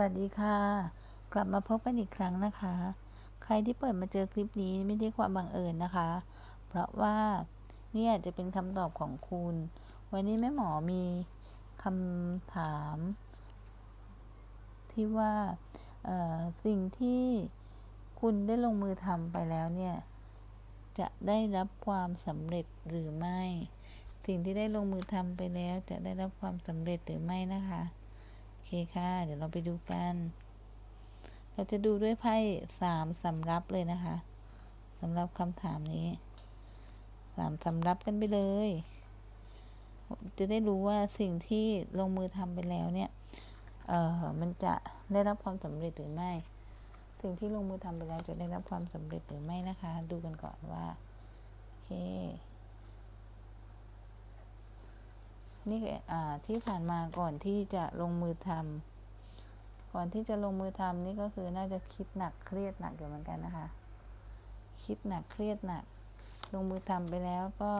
วัสดีค่ะ กลับมาพบกันอีกครั้งนะคะ ใครที่เปิดมาเจอคลิปนี้ไม่ได้ความบังเอิญนะคะ เพราะว่าเนี่ยจะเป็นคำตอบของคุณ วันนี้แม่หมอมีคำถาม ที่ว่าสิ่งที่คุณได้ลงมือทำไปแล้วเนี่ย จะได้รับความสำเร็จหรือไม่ สิ่งที่ได้ลงมือทำไปแล้ว จะได้รับความสำเร็จหรือไม่นะคะ เคค่ะ เดี๋ยวเราไปดูกัน เราจะดูด้วยไพ่สามสำรับเลยนะคะสำหรับคำถามนี้สามสำรับกันไปเลย จะได้รู้ว่าสิ่งที่ลงมือทำไปแล้วเนี่ย เออมันจะได้รับความสำเร็จหรือไม่ สิ่งที่ลงมือทำไปแล้วจะได้รับความสำเร็จหรือไม่นะคะ ดูกันก่อนว่า โอเค นี่ที่ผ่านมาก่อนที่จะลงมือทำก่อนที่จะลงมือทำนี่ก็คือน่าจะคิดหนักเครียดหนักอยู่เหมือนกันนะคะ คิดหนักเครียดหนัก ลงมือทำไปแล้วก็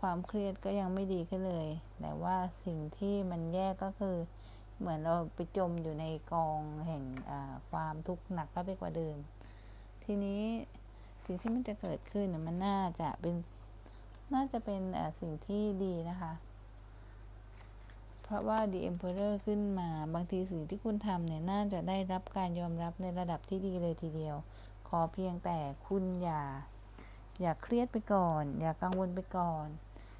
ความเครียดก็ยังไม่ดีขึ้นเลย แต่ว่าสิ่งที่มันแย่ก็คือ เหมือนเราไปจมอยู่ในกองแห่งความทุกข์หนักก็ไปกว่าเดิม ทีนี้สิ่งที่มันจะเกิดขึ้นมันน่าจะเป็น น่าจะเป็นสิ่งที่ดีนะคะ ราะว่า The Emperor ขึ้นมา บางทีสิ่งที่คุณทำเนี่ยน่าจะได้รับการยอมรับในระดับที่ดีเลยทีเดียว ขอเพียงแต่คุณอย่า อย่าเครียดไปก่อน อย่ากังวลไปก่อน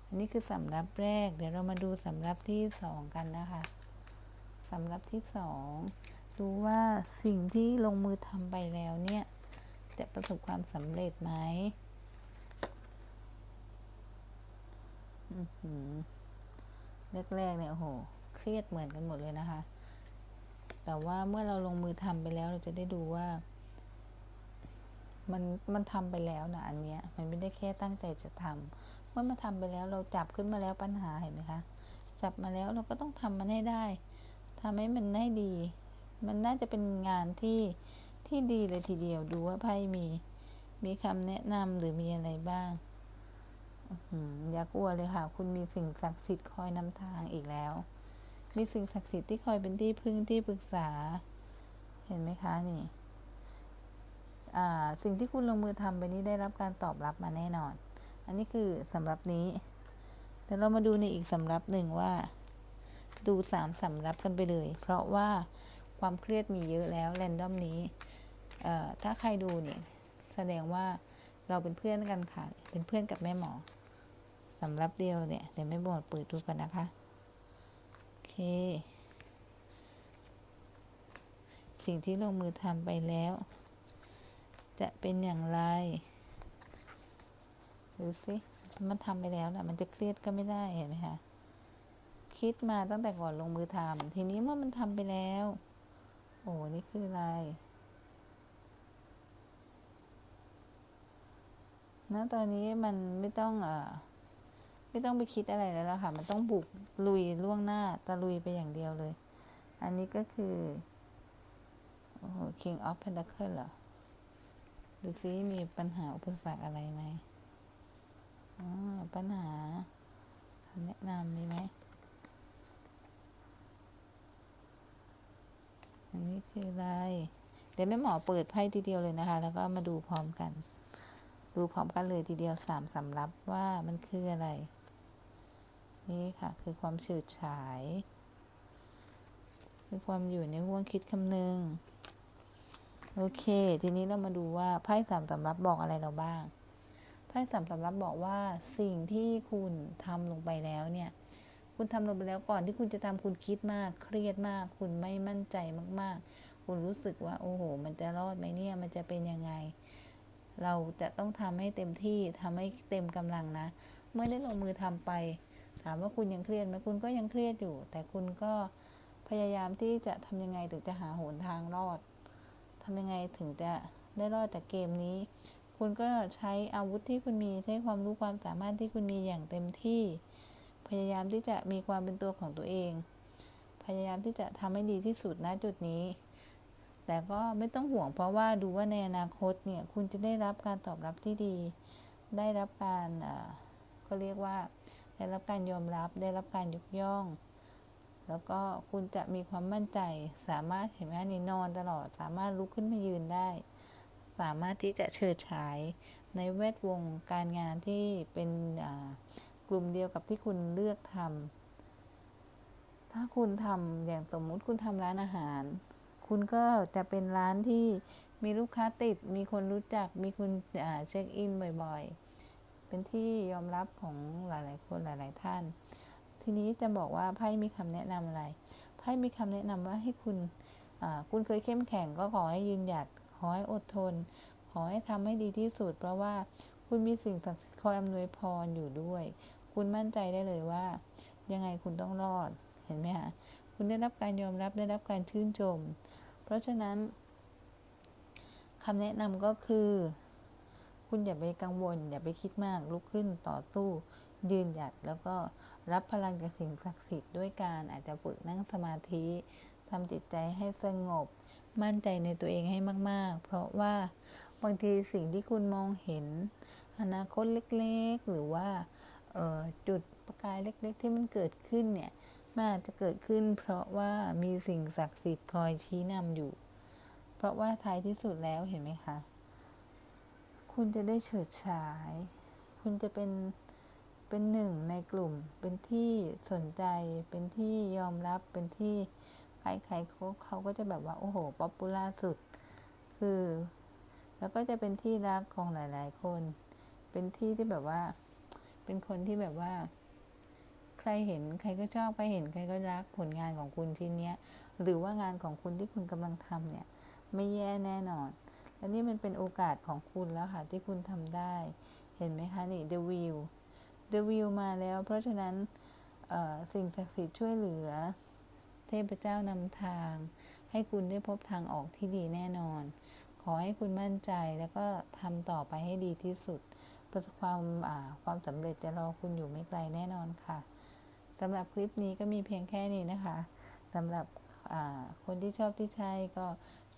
อันนี้คือสำรับแรก เดี๋ยวเรามาดูสำรับที่สองกันนะคะสำรับที่สองดูว่าสิ่งที่ลงมือทำไปแล้วเนี่ย จะประสบความสำเร็จไหมอือหือ แรกๆเนี่ยโอ้โห เครียดเหมือนกันหมดเลยนะคะ แต่ว่าเมื่อเราลงมือทำไปแล้วเราจะได้ดูว่า มันมันทำไปแล้วนะอันเนี้ย มันไม่ได้แค่ตั้งใจจะทำเมื่อมาทำไปแล้วเราจับขึ้นมาแล้วปัญหาเห็นไหมคะจับมาแล้วเราก็ต้องทำมันให้ได้ทำให้มันได้ดี มันน่าจะเป็นงานที่ที่ดีเลยทีเดียวดูว่าไพ่มี มีคำแนะนำหรือมีอะไรบ้าง อย่ากลัวเลยค่ะ คุณมีสิ่งศักดิ์สิทธิ์คอยนำทางอีกแล้ว มีสิ่งศักดิ์สิทธิ์ที่คอยเป็นที่พึ่งที่ปรึกษา เห็นไหมคะนี่สิ่งที่คุณลงมือทำไปนี้ได้รับการตอบรับมาแน่นอน อันนี้คือสำหรับนี้เดี๋ยวเรามาดูในอีกสำรับหนึ่งว่า ดูสามสำรับกันไปเลย เพราะว่าความเครียดมีเยอะแล้วแรนดอมนี้ถ้าใครดูเนี่ย แสดงว่าเราเป็นเพื่อนกันค่ะ เป็นเพื่อนกับแม่หมอ สำรับเดียวเนี่ยเดี๋ยวไม่บอกเปิดดูกันนะคะ โอเค สิ่งที่ลงมือทำไปแล้ว จะเป็นอย่างไร ดูสิมันทำไปแล้วนะมันจะเครียดก็ไม่ได้เห็นไหมคะคิดมาตั้งแต่ก่อนลงมือทำทีนี้เมื่อมันทำไปแล้ว โอ้นี่คืออะไรณตอนนี้มันไม่ต้องอ่อ ไม่ต้องไปคิดอะไรแล้วล่ะค่ะ มันต้องบุกลุยล่วงหน้าตะลุยไปอย่างเดียวเลย อันนี้ก็คือโอ้โห King of Pentacle เหรอ ดูซิมีปัญหาอุปสรรคอะไรไหมอ๋อปัญหาแนะนำมีไหม อันนี้คืออะไร เดี๋ยวแม่หมอเปิดไพ่ทีเดียวเลยนะคะ แล้วก็มาดูพร้อมกัน ดูพร้อมกันเลยทีเดียวสามสำรับว่ามันคืออะไร นี่ค่ะ คือความเฉิดฉาย คือความอยู่ในห่วงคิดคำนึง โอเค ทีนี้เรามาดูว่าไพ่สามสำรับบอกอะไรเราบ้าง ไพ่สามสำรับบอกว่าสิ่งที่คุณทำลงไปแล้วเนี่ย คุณทำลงไปแล้วก่อนที่คุณจะทำคุณคิดมาก เครียดมาก คุณไม่มั่นใจมาก ๆ คุณรู้สึกว่า โอ้โห มันจะรอดไหมเนี่ย มันจะเป็นยังไง เราจะต้องทำให้เต็มที่ทำให้เต็มกำลังนะเมื่อได้ลงมือทำไป ถามว่าคุณยังเครียดไหมคุณก็ยังเครียดอยู่ แต่คุณก็พยายามที่จะทำยังไงถึงจะหาหนทางรอดทำยังไงถึงจะได้รอดจากเกมนี้ คุณก็ใช้อาวุธที่คุณมีใช้ความรู้ความสามารถที่คุณมีอย่างเต็มที่ พยายามที่จะมีความเป็นตัวของตัวเอง พยายามที่จะทำให้ดีที่สุดณจุดนี้ แต่ก็ไม่ต้องห่วงเพราะว่าดูว่าในอนาคตเนี่ยคุณจะได้รับการตอบรับที่ดี ได้รับการเขาเรียกว่า ได้รับการยอมรับ ได้รับการยกย่อง แล้วก็คุณจะมีความมั่นใจ สามารถเห็นไหมนี่นอนตลอด สามารถลุกขึ้นมายืนได้ สามารถที่จะเฉิดฉาย ในแวดวงการงานที่เป็นกลุ่มเดียวกับที่คุณเลือกทำ ถ้าคุณทำอย่างสมมุติคุณทำร้านอาหาร คุณก็จะเป็นร้านที่มีลูกค้าติด มีคนรู้จัก มีคุณเช็คอินบ่อย ๆ เป็นที่ยอมรับของหลาย ๆ คนหลาย ๆ ท่าน ทีนี้จะบอกว่าไพ่มีคำแนะนำอะไรไพ่มีคำแนะนำว่าให้คุณคุณเคยเข้มแข็งก็ขอให้ยืนหยัดขอให้อดทน ขอให้ทำให้ดีที่สุด เพราะว่าคุณมีสิ่งศักดิ์สิทธิ์คอยอำนวยพรอยู่ด้วย คุณมั่นใจได้เลยว่า ยังไงคุณต้องรอดเห็นไหมคะคุณได้รับการยอมรับได้รับการชื่นชม เพราะฉะนั้นคำแนะนำก็คือ คุณอย่าไปกังวล อย่าไปคิดมากลุกขึ้นต่อสู้ ยืนหยัดแล้วก็รับพลังจากสิ่งศักดิ์สิทธิ์ด้วยการอาจจะฝึกนั่งสมาธิทำจิตใจให้สงบ มั่นใจในตัวเองให้มาก ๆ เพราะว่าบางทีสิ่งที่คุณมองเห็น อนาคตเล็ก ๆ หรือว่าจุดประกายเล็ก ๆ ที่มันเกิดขึ้นเนี่ยมันอาจจะเกิดขึ้น เพราะว่ามีสิ่งศักดิ์สิทธิ์คอยชี้นำอยู่ เพราะว่าท้ายที่สุดแล้วเห็นไหมคะ คุณจะได้เฉิดฉาย คุณจะเป็น เป็นหนึ่งในกลุ่ม เป็นที่สนใจ เป็นที่ยอมรับ เป็นที่ใครๆเขาเขาก็จะแบบว่า โอ้โห ป๊อปปูล่าสุด คือ แล้วก็จะเป็นที่รักของหลาย ๆ คน เป็นที่ที่แบบว่า เป็นคนที่แบบว่า ใครเห็นใครก็ชอบ ใครเห็นใครก็รักผลงานของคุณชิ้นเนี้ย หรือว่างานของคุณที่คุณกำลังทำเนี่ย ไม่แย่แน่นอน และนี่มันเป็นโอกาสของคุณแล้วค่ะ ที่คุณทำได้ เห็นไหมคะนี่ The Wheel The Wheel มาแล้ว เพราะฉะนั้นสิ่งศักดิ์สิทธิ์ช่วยเหลือ เทพเจ้านำทาง ให้คุณได้พบทางออกที่ดีแน่นอน ขอให้คุณมั่นใจแล้วก็ทำต่อไปให้ดีที่สุดประสบความความสำเร็จจะรอคุณอยู่ไม่ไกลแน่นอนค่ะสำหรับคลิปนี้ก็มีเพียงแค่นี้นะคะสำหรับคนที่ชอบที่ใช่ก็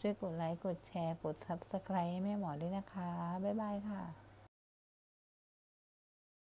ช่วยกดไลค์ กดแชร์ กด Subscribe ให้แม่หมอด้วยนะคะ บ๊ายบายค่ะ